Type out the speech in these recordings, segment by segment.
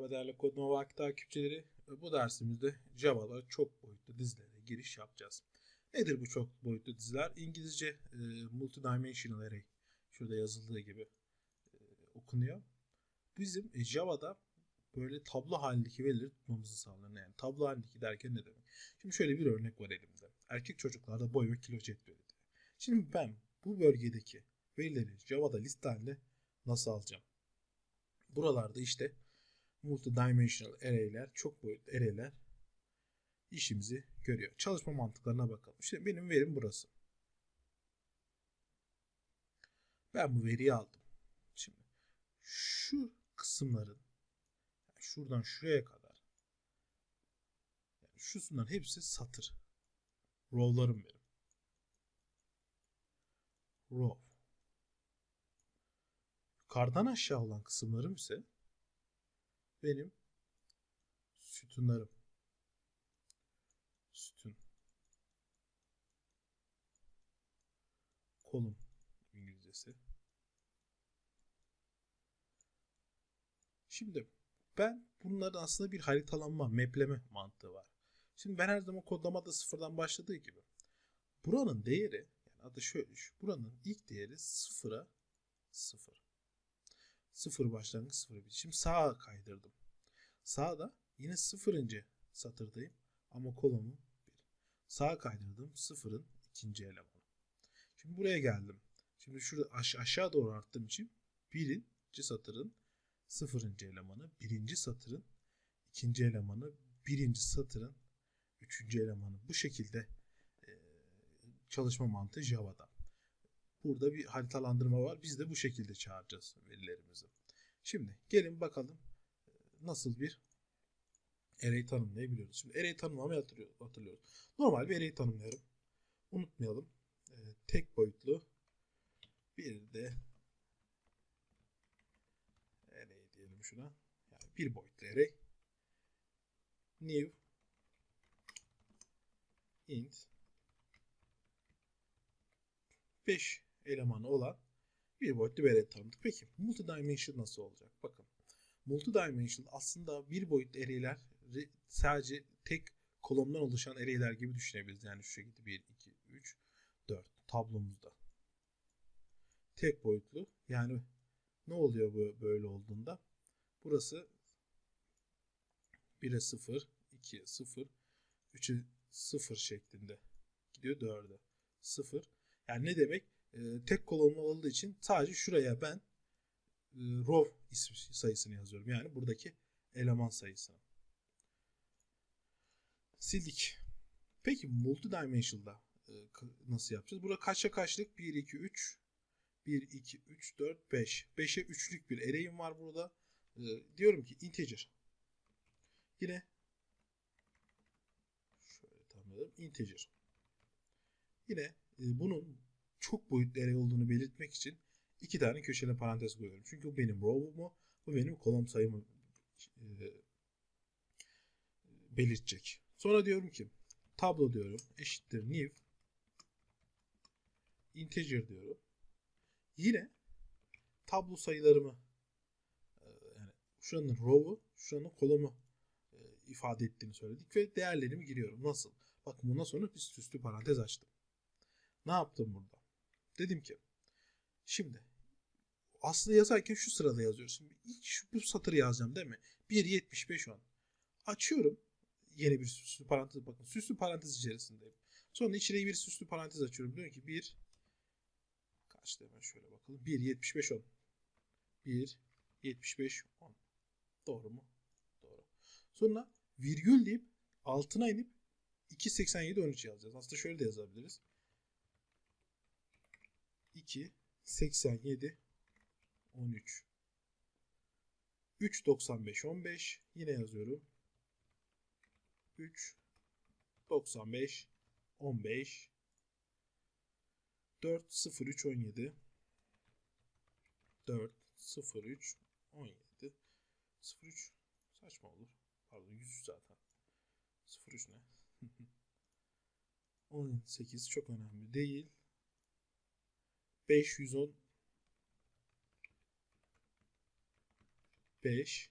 Merhaba değerli Kodnova Vakti takipçileri. Bu dersimizde Java'da çok boyutlu dizilere giriş yapacağız. Nedir bu çok boyutlu diziler? İngilizce e, multidimensional array. Şurada yazıldığı gibi e, okunuyor. Bizim e, Java'da böyle tablo halindeki verileri tutmamızı sağlayan yani tablo halindeki derken ne demek? Şimdi şöyle bir örnek var elimde. Erkek çocuklarda boy ve kilo cetveli. Şimdi ben bu bölgedeki verileri Java'da liste halinde nasıl alacağım? Buralarda işte multidimensional array'ler, çok boyutlu array'ler işimizi görüyor. Çalışma mantıklarına bakalım. İşte benim verim burası. Ben bu veriyi aldım. Şimdi şu kısımların şuradan şuraya kadar yani şusunların hepsi satır. Row'larım benim. Row. Yukarıdan aşağı olan kısımlarım ise benim sütunlarım. Sütun. Kolum İngilizcesi. Şimdi ben bunların aslında bir haritalanma, mapleme mantığı var. Şimdi ben her zaman kodlamada sıfırdan başladığı gibi buranın değeri yani adı şöyle şu. Buranın ilk değeri sıfıra sıfır. Sıfır başlangıç sıfır bitiş. Sağa kaydırdım. Sağda yine sıfırıncı satırdayım ama kolumum bir. Sağa kaydırdım sıfırın ikinci elemanı. Şimdi buraya geldim. Şimdi şurada aş aşağı doğru arttığım için birinci satırın sıfırıncı elemanı, birinci satırın ikinci elemanı, birinci satırın üçüncü elemanı. Bu şekilde e, çalışma mantığı Java'da. Burada bir haritalandırma var. Biz de bu şekilde çağıracağız verilerimizi. Şimdi gelin bakalım e, nasıl bir array tanımlayabiliyoruz. Şimdi array tanımlamayı hatırlıyoruz. Normal bir array tanımlıyorum. Unutmayalım. E, tek boyutlu bir de array diyelim şuna. Yani bir boyutlu array. New int 5 elemanı olan bir boyutlu bir array tanımladık. Peki multidimensional nasıl olacak? Bakın. Multidimensional aslında bir boyutlu array'ler sadece tek kolondan oluşan array'ler gibi düşünebiliriz. Yani şu şekilde 1, 2, 3, 4 tablomuzda. Tek boyutlu. Yani ne oluyor bu böyle olduğunda? Burası 1'e 0, 2'ye 0, 3'e 0 şeklinde gidiyor 4'e 0. Yani ne demek? E, tek kolonlu olduğu için sadece şuraya ben e, row ismi sayısını yazıyorum. Yani buradaki eleman sayısını. Sildik. Peki multidimensional'da e, nasıl yapacağız? Burada kaçça kaçlık? 1, 2, 3 1, 2, 3, 4, 5. 5'e 3'lük bir array'im var burada. E, diyorum ki integer. Yine şöyle tanımlayalım. Integer. Yine e, bunun çok boyutlu array olduğunu belirtmek için iki tane köşeli parantez koyuyorum. Çünkü bu benim row'umu, bu benim kolom sayımı e, belirtecek. Sonra diyorum ki tablo diyorum eşittir new integer diyorum. Yine tablo sayılarımı e, yani şuranın row'u, şuranın kolumu e, ifade ettiğini söyledik ve değerlerimi giriyorum. Nasıl? Bakın bundan sonra bir süslü parantez açtım. Ne yaptım burada? Dedim ki şimdi aslında yazarken şu sırada yazıyoruz. Şimdi ilk şu, bu satırı yazacağım değil mi? 1.75 10. Açıyorum. Yeni bir süslü parantez bakın. Süslü parantez içerisindeyim. Sonra içine bir süslü parantez açıyorum. Diyorum ki 1 kaçtı hemen şöyle bakalım. 1.75 10. 1.75 10. Doğru mu? Doğru. Sonra virgül deyip altına inip 2.87 13 yazacağız. Aslında şöyle de yazabiliriz. 2, 87, 13. 3, 95, 15. Yine yazıyorum. 3, 95, 15. 4, 0, 3, 17. 4, 0, 3, 17. 0, 3 saçma olur. Pardon 100 zaten. 0, 3 ne? 18 çok önemli değil. 510 5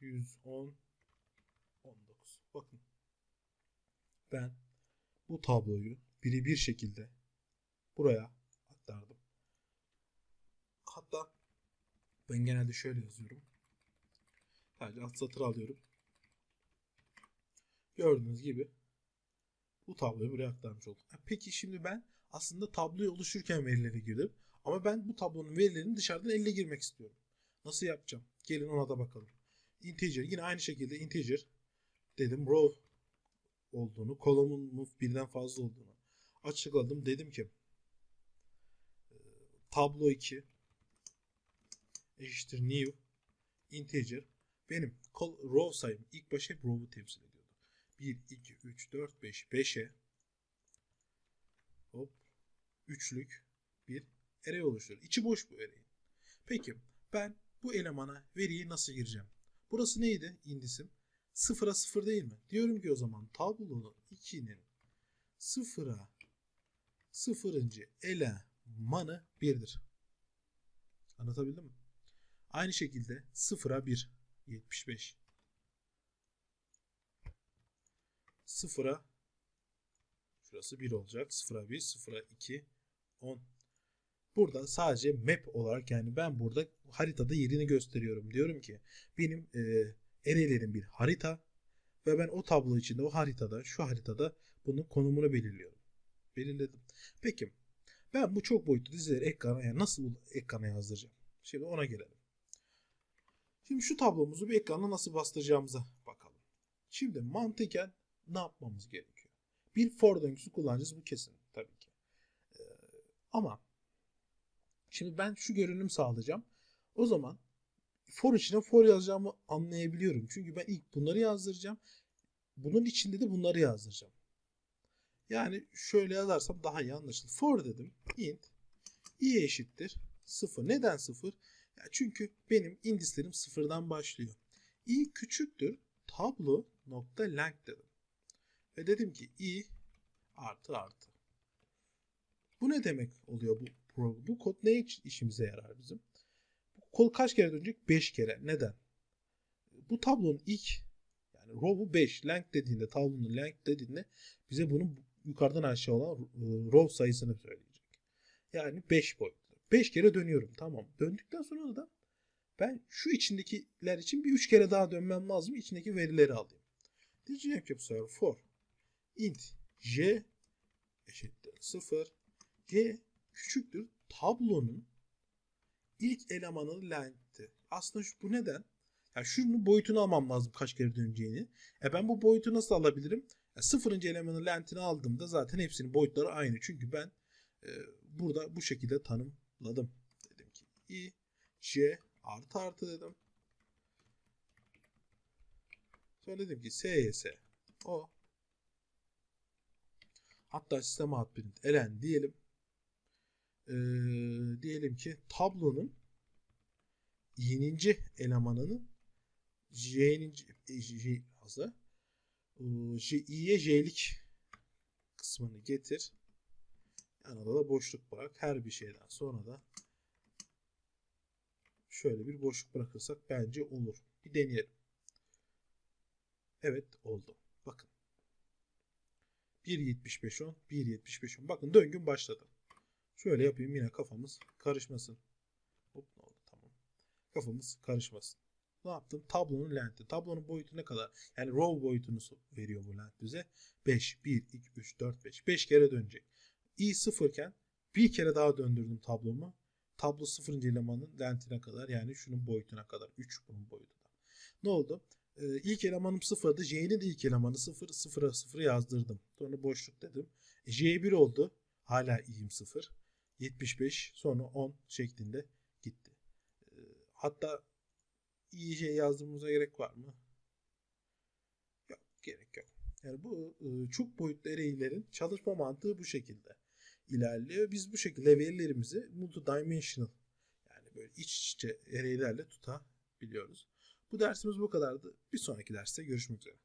110 19. Bakın. Ben bu tabloyu biri bir şekilde buraya aktardım. Hatta ben genelde şöyle yazıyorum. Sadece alt satır alıyorum. Gördüğünüz gibi bu tabloyu buraya aktarmış oldum. Ha, Peki şimdi ben aslında tabloyu oluştururken verileri girdim. Ama ben bu tablonun verilerini dışarıdan elle girmek istiyorum. Nasıl yapacağım? Gelin ona da bakalım. Integer yine aynı şekilde integer dedim row olduğunu, column'un birden fazla olduğunu açıkladım. Dedim ki e, tablo 2 eşittir new integer benim row sayım ilk başta hep row'u temsil ediyordu. 1, 2, 3, 4, 5, 5'e hop üçlük bir array oluşturur. İçi boş bu array'in. Peki ben bu elemana veriyi nasıl gireceğim? Burası neydi indisim? Sıfıra sıfır değil mi? Diyorum ki o zaman tablonun 2'nin sıfıra sıfırıncı elemanı 1'dir. Anlatabildim mi? Aynı şekilde sıfıra 1 75 sıfıra şurası 1 olacak. Sıfıra 1, sıfıra 2, 10. Burada sadece map olarak yani ben burada haritada yerini gösteriyorum. Diyorum ki benim e, array'lerim bir harita ve ben o tablo içinde o haritada şu haritada bunun konumunu belirliyorum. Belirledim. Peki ben bu çok boyutlu dizileri ekrana yani nasıl ekrana yazdıracağım? Şimdi ona gelelim. Şimdi şu tablomuzu bir ekrana nasıl bastıracağımıza bakalım. Şimdi mantıken ne yapmamız gerekiyor? Bir for döngüsü kullanacağız bu kesin ama şimdi ben şu görünüm sağlayacağım. O zaman for içine for yazacağımı anlayabiliyorum. Çünkü ben ilk bunları yazdıracağım. Bunun içinde de bunları yazdıracağım. Yani şöyle yazarsam daha iyi anlaşılır. For dedim. int i eşittir 0. Neden 0? Ya çünkü benim indislerim sıfırdan başlıyor. i küçüktür tablo nokta length dedim. Ve dedim ki i artı artı. Bu ne demek oluyor bu program? Bu kod ne işimize yarar bizim? Bu kod kaç kere dönecek? 5 kere. Neden? Bu tablonun ilk yani row'u 5. Length dediğinde tablonun length dediğinde bize bunun yukarıdan aşağı olan e, row sayısını söyleyecek. Yani 5 boyutlu. 5 kere dönüyorum. Tamam. Döndükten sonra da ben şu içindekiler için bir 3 kere daha dönmem lazım. İçindeki verileri alayım. Diyeceğim ki bu sefer for int j eşittir 0 g küçüktür tablonun ilk elemanının length'i. Aslında şu, bu neden? Yani şunun boyutunu almam lazım kaç kere döneceğini. E ben bu boyutu nasıl alabilirim? E sıfırıncı elemanın length'ini aldığımda zaten hepsinin boyutları aynı. Çünkü ben e, burada bu şekilde tanımladım. Dedim ki i j artı artı dedim. Sonra dedim ki sys o hatta sisteme ad print elen diyelim. Ee, diyelim ki tablonun yeninci elemanının j'nin j fazla j, i'ye j'lik kısmını getir. Yanında da boşluk bırak. Her bir şeyden sonra da şöyle bir boşluk bırakırsak bence olur. Bir deneyelim. Evet oldu. Bakın. 1.75.10 1.75.10 Bakın döngüm başladı. Şöyle yapayım yine kafamız karışmasın. Hop ne oldu tamam. Kafamız karışmasın. Ne yaptım? Tablonun length'i. Tablonun boyutu ne kadar? Yani row boyutunu veriyor bu length bize. 5, 1, 2, 3, 4, 5. 5 kere dönecek. i sıfırken bir kere daha döndürdüm tablomu. Tablo sıfırıncı elemanın length'ine kadar yani şunun boyutuna kadar. 3 bunun boyutu da. Ne oldu? Ee, ilk elemanım sıfırdı. J'nin de ilk elemanı sıfır. Sıfıra sıfır yazdırdım. Sonra boşluk dedim. E, J1 oldu. Hala i'yim sıfır. 75 sonra 10 şeklinde gitti. Ee, hatta iyi şey yazdırmamıza gerek var mı? Yok gerek yok. Yani bu e, çok boyutlu array'lerin çalışma mantığı bu şekilde ilerliyor. Biz bu şekilde verilerimizi multidimensional yani böyle iç içe array'lerle tutabiliyoruz. Bu dersimiz bu kadardı. Bir sonraki derste görüşmek üzere.